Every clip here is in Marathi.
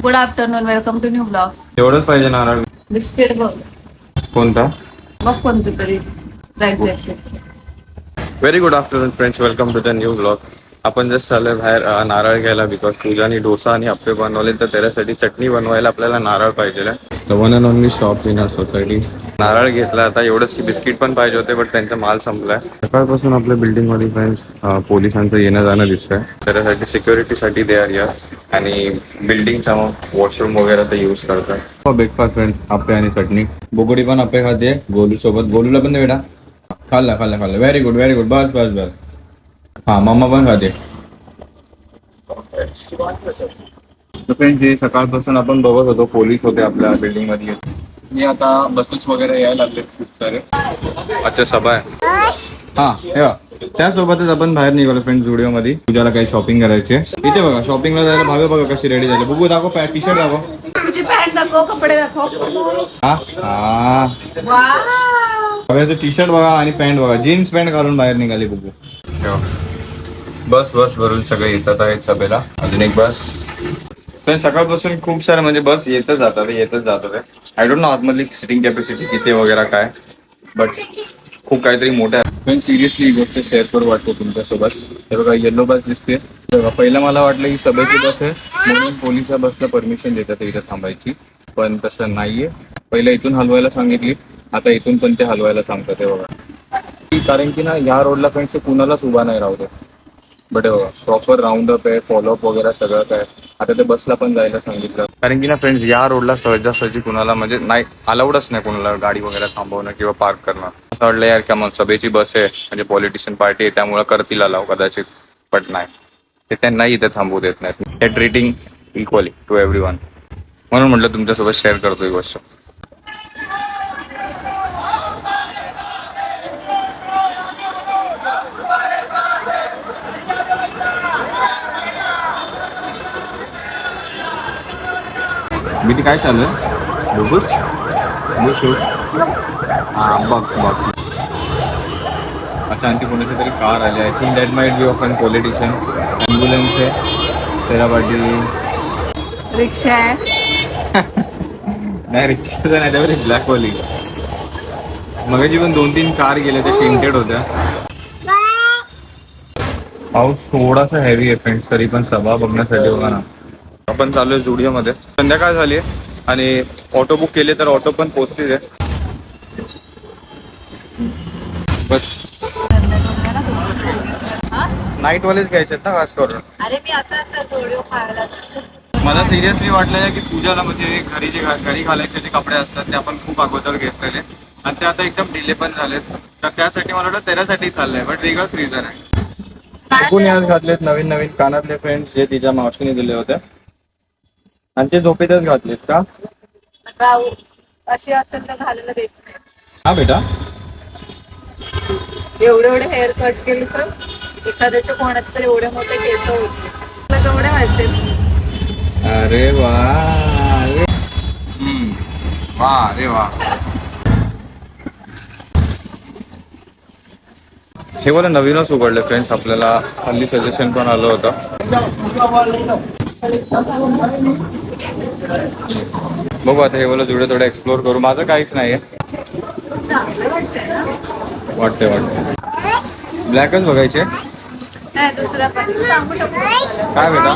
Good afternoon welcome to new blog एवढंच पाहिजे नारळ? बिस्किट बघ. कोणता? बघ कोणतं तरी. Black jacket very good afternoon friends welcome to the new blog आपण जस्ट चाललोय बाहेर अं, नारळ घ्यायला बिकॉज पूजानी डोसा आणि अप्पे बनवले तर त्याच्यासाठी चटणी बनवायला आपल्याला नारळ पाहिजे one and only shop in society नारळ घेतला आता एवढंच की बिस्किट पण पाहिजे होते बट त्यांचा माल संपलाय. सकाळपासून आपल्या बिल्डिंगमध्ये फ्रेंड्स पोलिसांचं येणं जाणं दिसतंय. त्याच्यासाठी सिक्युरिटीसाठी दे आर या आणि बिल्डिंगचा वॉशरूम वगैरे ते यूज करतात. ब्रेकफास्ट फ्रेंड्स अप्पे आणि चटणी. बोगडी पण अप्पे खाते गोलू सोबत. गोलूला पण बेटा. खाल्ला खाल्ला खाल्ला. व्हेरी गुड व्हेरी गुड बस बस बस. हा मम्मा पण खाते. फ्रेंड्स हे सकाळपासून आपण बघत होतो पोलीस होते आपल्या बिल्डिंगमध्ये मी आता बसेस वगैरे यायला लागले खूप सारे. अच्छा सभा आहे. हा हे बघा. त्यासोबतच आपण बाहेर निघालो फ्रेंड जुडिओ मध्ये. तुझ्याला काही शॉपिंग करायची आहे. इथे बघा शॉपिंगला जायला भावे बघा कशी रेडी झाली. बुगू दाखव टी शर्ट दाखव. तुझी पॅन्ट दाखव कपडे दाखव. हा हा. वा टी शर्ट बघा आणि पॅन्ट बघा. जीन्स पॅन्ट घालून बाहेर निघाली बुगू बस बस भरून सगळे येतात आहेत सभेला. अजून एक बस. पण सकाळपासून खूप सारे म्हणजे बस येतच जातात येतच जातात आय डोंट नो आतमधली सिटिंग कॅपॅसिटी किती वगैरे काय बट खूप काहीतरी मोठं आहे. पण सिरियसली ही गोष्ट शेअर करू वाटतो तुमच्यासोबत. हे बघा येल्लो बस दिसते. बघा पहिलं मला वाटलं ही सभेची बस आहे म्हणून पोलीस या बसला परमिशन देतात इथं थांबायची. पण तसं नाहीये. पहिलं इथून हलवायला सांगितली आता इथून पण ते हलवायला सांगतात हे बघा. कारण की ना या रोडला फ्रेंड्स कुणालाच उभा नाही राहू बट प्रॉपर राऊंड अप आहे फॉलोअप वगैरे सगळं काय. आता ते बसला पण जायला सांगितलं. कारण की ना फ्रेंड्स या रोडला सहजासहजी कुणाला म्हणजे नाही अलाउडच नाही कुणाला गाडी वगैरे थांबवणं किंवा पार्क करणं. असं वाटलं यार का मग सभेची बस आहे म्हणजे पॉलिटिशियन पार्टी आहे त्यामुळे करतील अलाव कदाचित बट नाही. ते त्यांनाही इथे थांबवू देत नाहीत. ते treating equally to every one म्हणून म्हटलं तुमच्यासोबत शेअर करतो ही गोष्ट. मी काय चालू आहे? बघूच हा बघ बघ. अच्छा आणखी कोणाची तरी कार आली I think that might be of an politician ambulance आहे. तेरा पाटी रिक्षा आहे. नाही रिक्षाचं नाही त्यावर ब्लॅकवाली मगाची पण दोन तीन कार गेल्या त्या टिंटेड होत्या. पाऊस थोडासा हेवी आहे फ्रेंड्स तरी पण सभा बघण्यासाठी बघा ना. आपण चालू आहे जुडिओमध्ये संध्याकाळ झाली आहे आणि ऑटो बुक केले तर ऑटो पण पोहोचलेले आहे. बस. नाईटवालेच घ्यायचे आहेत ना खास करून. अरे मी असं असतं जोडिओ खायला. जाते. मला सिरियसली वाटलेलं की पूजाला म्हणजे घरी जे घरी घालायचे जे कपडे असतात ते आपण खूप अगोदर घेतलेले. आणि ते आता एकदम डिले पण झालेत. तर त्यासाठी मला वाटतं त्याच्यासाठी चाललंय बट वेगळंच रिझन आहे. कोणी आज घातलेत नवीन नवीन कानातले फ्रेंड्स जे तिच्या मावशीने दिले होते. आणि ते झोपेतच घातलेत का? अशी असेल तर घालायला देत नाही. हा बेटा. एवढे एवढे हेअर कट केले तर एखाद्याच्या कोणाचे तरी एवढे मोठे केस होते तुला केवढे वाटते अरे वा. अरे. हम्म. वा अरे वा. हे मला नवीनच उघडलं फ्रेंड्स आपल्याला हल्ली सजेशन पण आलं होतं. बघू आता हे मला जुडे थोडं एक्सप्लोर करू. माझं काहीच नाहीये. चांगलं वाटतंय. ना वाटते वाटते ब्लॅकच बघायचे नाही काय बेटा?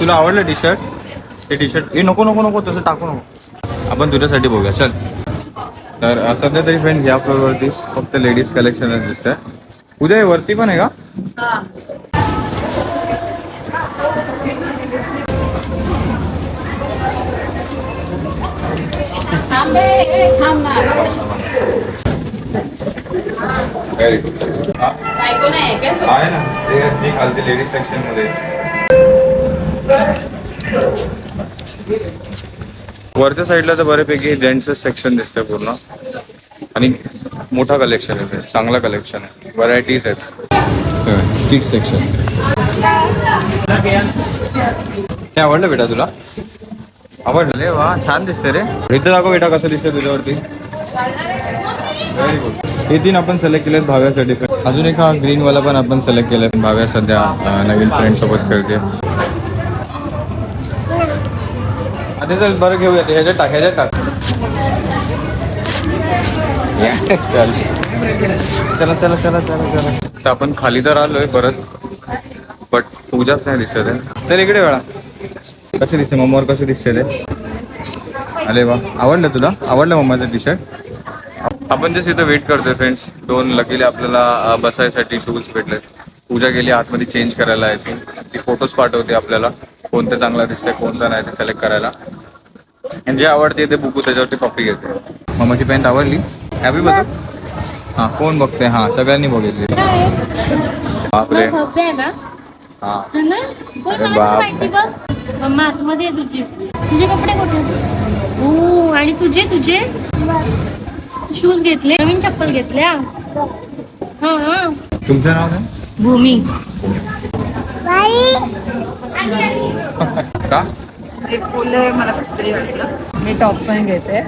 तुला आवडलं टी शर्ट ते टी शर्ट हे नको नको नको तसं टाकू नको. आपण तुझ्यासाठी बघूया. चल. तर सध्या तरी फ्रेंड या फ्लोअरवरती फक्त लेडीज कलेक्शनच दिसतंय. उद्या वरती पण आहे का? व्हेरी गुड आहे ना ते मी खालते लेडीज सेक्शनमध्ये वरच्या साईडला तर बऱ्यापैकी जेंट्सच सेक्शन दिसतंय पूर्ण. आणि मोठा कलेक्शन आहे ते, चांगला कलेक्शन आहे. व्हरायटीज आहेत. स्टिक सेक्शन आवडलं बेटा तुला? आवडले वा छान दिसते रे. इथं दाखव बेटा कसं दिसतंय तुझ्यावरती. व्हेरी गुड हे तीन आपण सिलेक्ट केलेत भाव्यासाठी अजून एक हा ग्रीन वाला पण आपण सिलेक्ट केलाय भाव्या सध्या नवीन फ्रेंड सोबत खेळते आता चल बरं घेऊया ते. ह्याच्यात टाक ह्याच्यात टाक. चल. चला चला चला चला चला. तर आपण खाली तर आलोय परत बट पूजाच नाही दिसत आहे. तर इकडे वेळा. कसे दिसते मम्मावर कसे दिसते ते अरे वा आवडलं तुला आवडलं मम्माचं टी शर्ट आपण जस्ट इथं वेट करतोय फ्रेंड्स दोन लकीले आपल्याला बसायसाठी टूल्स भेटले पूजा गेली आतमध्ये चेंज करायला आहे ती ती फोटोज पाठवते आपल्याला कोणतं चांगलं दिसतंय कोणतं नाही ते सिलेक्ट करायला आणि जे आवडते ते बुकू त्याच्यावरती कॉपी घेते मम्माची पॅन्ट आवडली हॅपी बघ हां कोण बघते हां सगळ्यांनी बघितली बापरे हां. ना? बोल अरे मला बाप. माहिती बघ? मम्मा आतमध्ये आहे तुझी. तुझे कपडे कुठे हो आणि तुझे तुझे? शूज घेतले? नवीन चप्पल घेतल्या हा? हा तुमचं नाव काय? भूमी. का? फुलं मला कसं तरी वाटलं. मी टॉप पण घेते.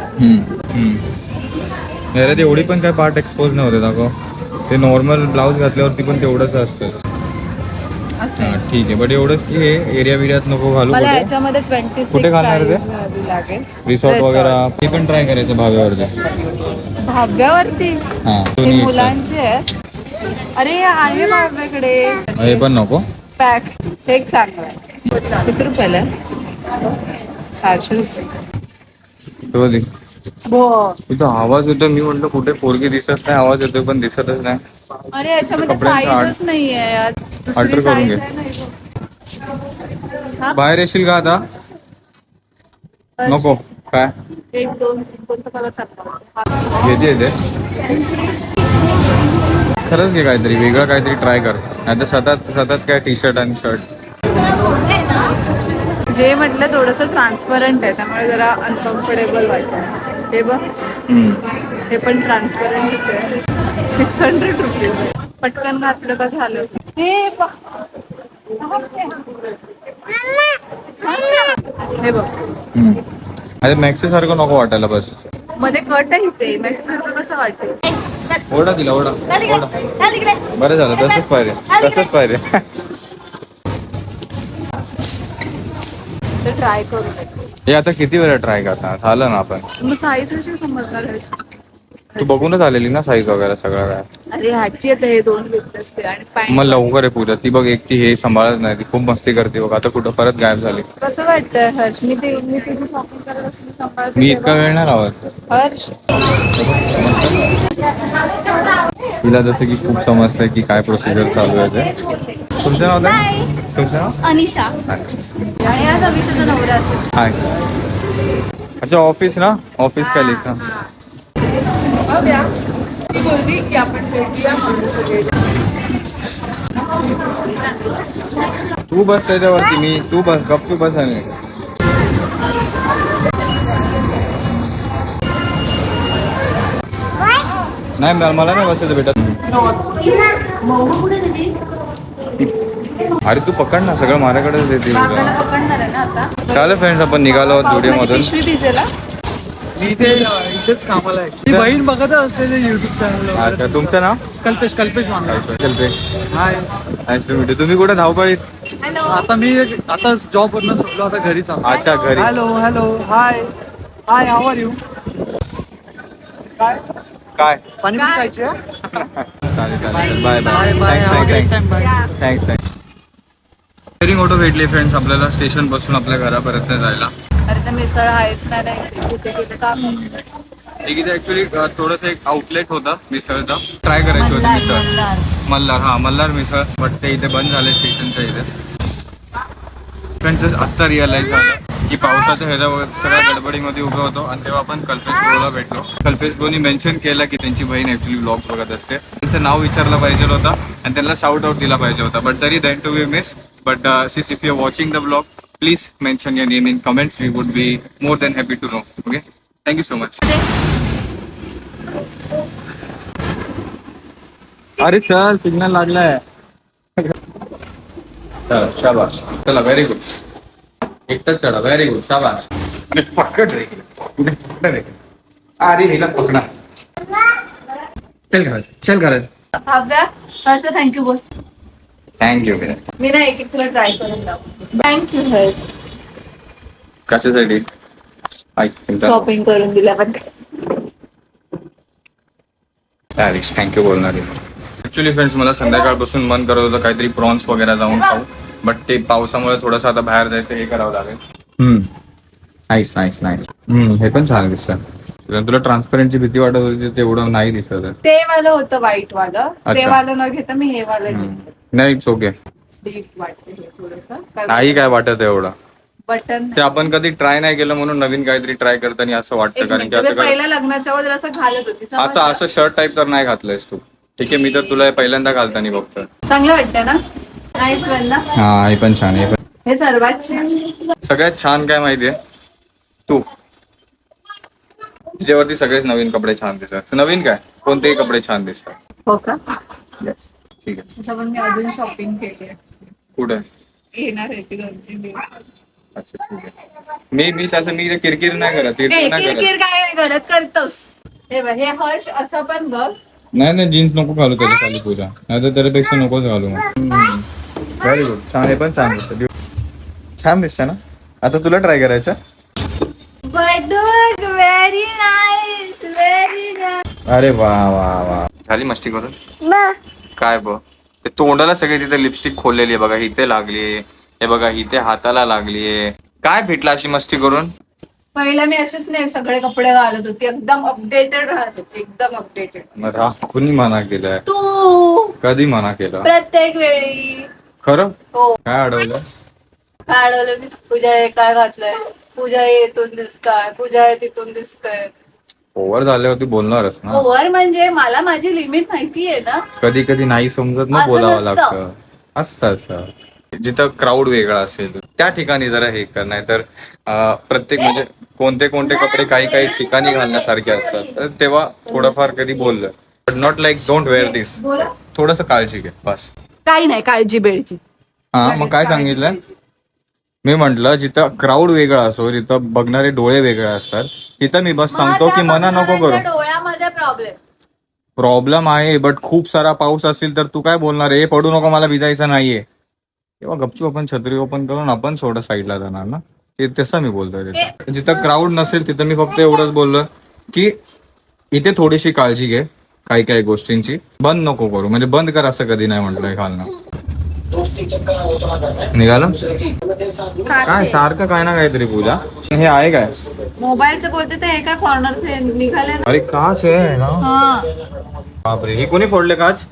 अरे ते एवढी पण काय पार्ट एक्सपोज नव्हते दाखव. ते नॉर्मल ब्लाऊज घातल्यावरती पण तेवढंच असतं. असं हा, ठीक आहे. बट एवढंच की हे एरिया बिरियात नको घालू मला कुठे? याच्यामध्ये ट्वेंटी कुठे घालणार ते? लागेल. Resort Resort. वगैरे? ते पण ट्राय करायचं भाव्यावरती. भाव्यावरती? हा दोन्ही मुलांचे आहेत. अरे आहे भाव्याकडे. हे पण नको. पॅक हे एक चांगलं आहे किती रुपयाला आहे? चारशे रुपये. तो दे. तुझा आवाज येतो मी म्हटलं कुठे पोरगी दिसत नाही आवाज येतोय पण दिसतच नाही. अरे याच्यामध्ये कपड्यांचा साईजच नाहीये यार. Alter दुसरी करून साईज घे. आहे. बाहेर येशील का आता? नको. काय? एक दोन तीन कोणतं मला चांगलं घेते येते खरंच घे काहीतरी वेगळं काहीतरी ट्राय कर. नाही तर सतत सतत काय टी शर्ट आणि शर्ट जे म्हटलं थोडस ट्रान्सपरंट आहे त्यामुळे जरा अनकम्फर्टेबल वाटतं. हे बघ. हे पण ट्रान्सपरंटच आहे. सिक्स हंड्रेड रुपीज पटकन घातलं का झालं? हे बघ. हे बघ. अरे मॅक्सी सारखं नको वाटायला बस. मध्ये कट आहे इथे. मॅक्स कसं वाटेल? ओढा दिला ओढा. ओढा. बरं झालं. तसंच पाहिजे. तसंच पाहिजे. ट्राय करू. हे आता किती वेळा ट्राय करता? झालं ना आपण. मग साईज कशी समजणार ह्याची? तू बघूनच आलेली ना साईज वगैरे सगळं काय अरे ह्याची आता हे दोन घेतले असते आणि मग लवकर आहे पूजा. ती बघ एकटी हे सांभाळत नाही ती खूप मस्ती करते बघ. आता कुठं परत गायब झाली. कसं वाटतंय हर्ष? मी ते मी तुझी शॉपिंग करत असली सांभाळते मी इतका तेव्हा. वेळ नाही हर्ष? तिला जसं की खूप समजतंय की काय प्रोसिजर चालू आहे ते. तुमचं नाव काय? तुमचं नाव? अनिशा. आणि आज अभिषेचा नवरा असेल हाय अच्छा ऑफिस ना ऑफिस की सगळे तू बस त्याच्यावरती मी तू बस गपचू बस आणि नाही मला मला नाही बसायचं बेटा अरे तू पकड ना सगळं माझ्याकडेच देते बाबाला पकडणार आहे ना आता? चालेल फ्रेंड्स आपण निघालो आहोत माझी व्हिडिओ मधून. पिशवी भिजेल. हा? मी इथे इथेच कामाला आहे. ती बहीण बघत असते युट्यूब चॅनल अच्छा तुमचं नाव? Kalpesh Kalpesh Wanga Kalpesh. Hi nice to meet तुम्ही कुठे? धावपळीत? आता मी आता जॉब वरनं सुटलो आता घरीच आलो. अच्छा घरी. Hello hello hi hi how are you काय? पाणीपुरी खायची आहे? चालेल चालेल. Bye bye a great time. Bye. Thanks thanks sharing auto भेटली फ्रेंड्स आपल्याला स्टेशनपासून आपल्या घरापर्यंत जायला. अरे ते मिसळ आहेच ना नाही कुठे कुठे का? एक इथे ऍक्च्युली थोडंसं एक आउटलेट होता मिसळचा. ट्राय करायची होती मिसळ. मल्हार. हा मल्हार मिसळ. बट ते इथे बंद झाले स्टेशनच्या इथे. फ्रेंड्स आत्ता रिअलाइज झालं की पावसाच्या ह्याच्या सगळ्या गडबडीमध्ये उभं होतो. आणि तेव्हा आपण कल्पेश ब्रोला भेटलो. कल्पेश ब्रोनी मेन्शन केलं की त्यांची बहीण ऍक्च्युली ब्लॉग्स बघत असते. त्यांचं नाव विचारलं पाहिजे होतं आणि त्यांना शाउट आउट दिला पाहिजे होता. बट तरी then to we miss but sis if you watching the blog please mention your name in comments we would be more than happy to know okay thank you so much अरे चल सिग्नल लागलाय चला शाबाश। चला व्हेरी गुड एकटाच चढा व्हेरी गुड शाबाश। अरे पकड रे। कुठे पकड रे। अरे हिला पकडा। चल घरात चल घरात भाव्या हर्ष थँक्यू बोल। थँक्यू मी ना एक एक तुला ट्राय करून लावू थँक्यू हर्ष कशासाठी? ऐक शॉपिंग करून दिल्याबद्दल थँक्यू बोलणार ऍक्च्युली फ्रेंड्स मला संध्याकाळपासून मन करत होतं काहीतरी प्रॉन्स वगैरे जाऊन खाऊ. बट ते पावसामुळे थोडंसं आता बाहेर जायचं हे करावं लागेल. हम्म. नाईस नाईस नाईस हम्म हे पण छान दिसतं. तुला ट्रान्सपरंटची भीती वाटत होती तेवढं नाही दिसत. आहे. ते वालं होतं व्हाईट वालं. ते अच्छा. वालं न घेता मी हे वालं. नाही इट्स ओके नाही काय वाटत एवढं? बटन ते आपण कधी ट्राय नाही केलं म्हणून नवीन काहीतरी ट्राय करताना असं वाटतं कारण की असं पहिल्या लग्नाच्या अगोदर असं घालत होती असं? असं शर्ट टाईप तर नाही घातलंयस तू. ठीक आहे मी तर तुला पहिल्यांदा घालताना बघतोय. चांगलं वाटतं ना? हा हे पण छान आहे हे सर्वात छान. सगळ्यात छान काय माहितीये? तू. तुझ्यावरती सगळेच नवीन कपडे छान दिसतात. नवीन काय? कोणतेही कपडे छान दिसतात. हो का? येस ठीक आहे. असं पण मी अजून शॉपिंग केली कुठे? येणार आहे ती दोन तीन दिवस. अच्छा ठीक आहे. मी मी तसं मी किरकिर नाही करत किरकिर नाही किरकिर काय नाही करत करतोस? हे बघ हे हर्ष असं पण बघ. नाही नाही जीन्स नको घालू त्याच्याखाली पूजा. नाही तर त्याच्यापेक्षा नकोच घालू व्हेरी गुड छान आहे पण छान दिसतं छान दिसतं ना? आता तुला ट्राय करायचं? व्हेरी नाईस व्हेरी अरे वा वा वा. झाली मस्ती करून? काय ब? ते तोंडाला सगळे तिथे लिपस्टिक खोललेली आहे बघा इथे लागली हे बघा इथे हाताला लागलीये काय भेटला अशी मस्ती करून? पहिला मी असेच नाही सगळे कपडे घालत होती. एकदम अपडेटेड राहत होती. एकदम अपडेटेड कुणी मना केलाय? तू! कधी मना केला? प्रत्येक वेळी. खरं? हो. काय अडवलं? काय अडवलं मी? पूजा हे काय घातलंय पूजा हे इथून दिसताय. पूजा हे तिथून दिसतंय. ओव्हर झाल्यावरती बोलणारच ना. ओव्हर म्हणजे मला माझी लिमिट माहितीये ना? कधी कधी नाही समजत ना असं बोलावं नसतं. लागतं. असतं. जिथं क्राऊड वेगळा असेल त्या ठिकाणी जरा हे कर नाही तर प्रत्येक म्हणजे कोणते कोणते कपडे काही काही ठिकाणी घालण्यासारखे असतात. तर तेव्हा थोडंफार कधी बोललं. But not like don't wear this बोला. थोडस काळजी घे बस. काही नाही काळजी बेळची हा मग काय सांगितलं? मी म्हंटल जिथं क्राऊड वेगळा असो जिथं बघणारे डोळे वेगळे असतात तिथं मी बस सांगतो की मना नको करू. डोळ्यामध्ये प्रॉब्लेम प्रॉब्लेम आहे बट खूप सारा पाऊस असेल तर तू काय बोलणार? आहे पडू नको मला भिजायचं नाहीये. तेव्हा गपचूप आपण छत्री ओपन करून आपण थोडं साईडला जाणार ना? ते तसं मी बोलतोय तिथं. जिथं क्राऊड नसेल तिथं मी फक्त एवढंच बोललो की इथे थोडीशी काळजी घे काही काही गोष्टींची. बंद नको करू. म्हणजे बंद कर असं कधी नाही म्हटलंय घालणं. निघालं? काय? सारखं काय ना काहीतरी पूजा? हे आहे काय? मोबाईलचं बोलते ते एका कॉर्नर से निघाले अरे काच आहे ना? हा. बापरे हे कोणी फोडले काच?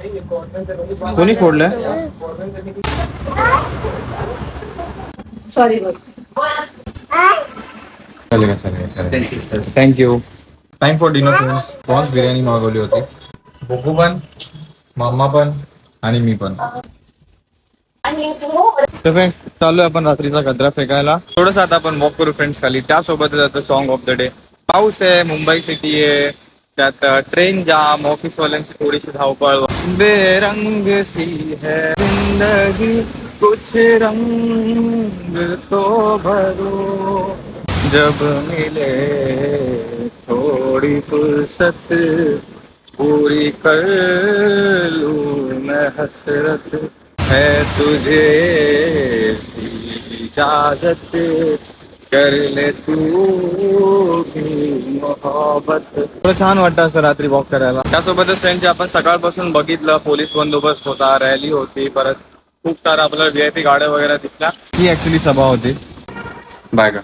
कोणी फोडले? सॉरी बोल चालेल का चालेल. चालेल thank you time for dinner friends biryani मागवली होती. बुकू पण मम्मा पण आणि मी पण. तर फ्रेंड्स चालू आहे आपण रात्रीचा गजरा फेकायला. थोडस आता आपण वॉक करू फ्रेंड्स खाली. त्यासोबत जातो सॉन्ग ऑफ द डे पाऊस आहे मुंबई सिटी आहे. त्यात ट्रेन जाम ऑफिस वाल्यांची थोडीशी धावपळ. बेरंग सी है जिंदगी कुछ रंग तो भरो। जब मिले थोड़ी फुर्सत पूरी कर लू मैं हसरत। है तुझे इजाजत कर ले तू मोहब्बत। थोडं छान वाटतं असं रात्री वॉक करायला. त्यासोबतच फ्रेंडचे आपण सकाळपासून बघितलं पोलीस बंदोबस्त होता रॅली होती परत खूप सारा आपल्याला व्ही आय पी गाड्या वगैरे दिसल्या. ही ऍक्च्युली सभा होती. बाय का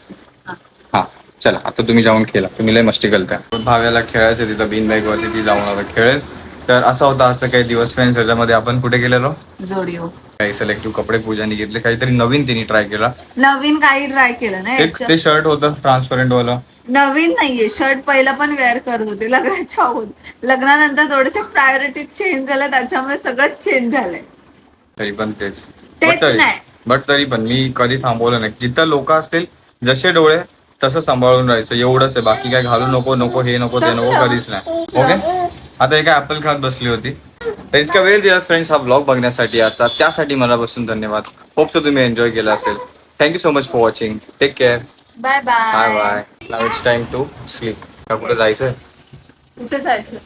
हा चला आता तुम्ही जाऊन खेळा तुम्ही लय मस्ती करताय. भाव्याला खेळायचं तिथं बीन बाईक वरती ती जाऊन आता खेळेल. तर असा होता आजचा काही दिवस फ्रेंड्स याच्यामध्ये आपण कुठे गेलेलो? जोडिओ. काही सिलेक्टिव्ह कपडे पूजाने घेतले. काहीतरी नवीन तिने ट्राय केला. नवीन काही ट्राय केलं ना एक याच्यात. ते शर्ट होतं ट्रान्सपरंट वाला नवीन नाहीये. शर्ट पहिला पण वेअर करत होते लग्नाच्या लग्नानंतर थोडेसे प्रायोरिटी चेंज झाल्या त्याच्यामुळे सगळं चेंज झालंय. तरी पण तेच. तेच बट तरी नाही. बट तरी पण मी कधी थांबवलं नाही. जिथं लोक असतील जसे डोळे तसं सांभाळून राहायचं. एवढंच आहे. बाकी काय घालू नको नको हे नको ते नको कधीच नाही. ओके आता एका ऍपल खात बसली होती. तर इतका वेळ दिला फ्रेंड्स हा ब्लॉग बघण्यासाठी आजचा त्यासाठी मनापासून धन्यवाद. होप सो तुम्ही एन्जॉय केला असेल. Thank you so much for watching take care bye bye bye now it's time to sleep का कुठं जायचंय? कुठे जायचं?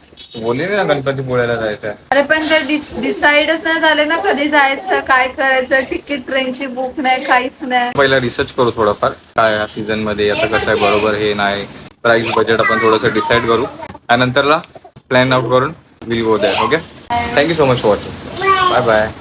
बोलली ना गणपतीपुळ्याला जायचं आहे अरे पण ते डिसाईडच नाही झाले ना कधी जायचं काय करायचं तिकीट ट्रेनची बुक नाही काहीच नाही. पहिला रिसर्च करू थोडंफार. काय या सीझनमध्ये आता कसं आहे बरोबर हे नाही. प्राइस बजेट आपण थोडंसं डिसाईड करू. त्यानंतरला plan out, Varun. We'll go there, okay? Thank you so much for watching. Bye bye.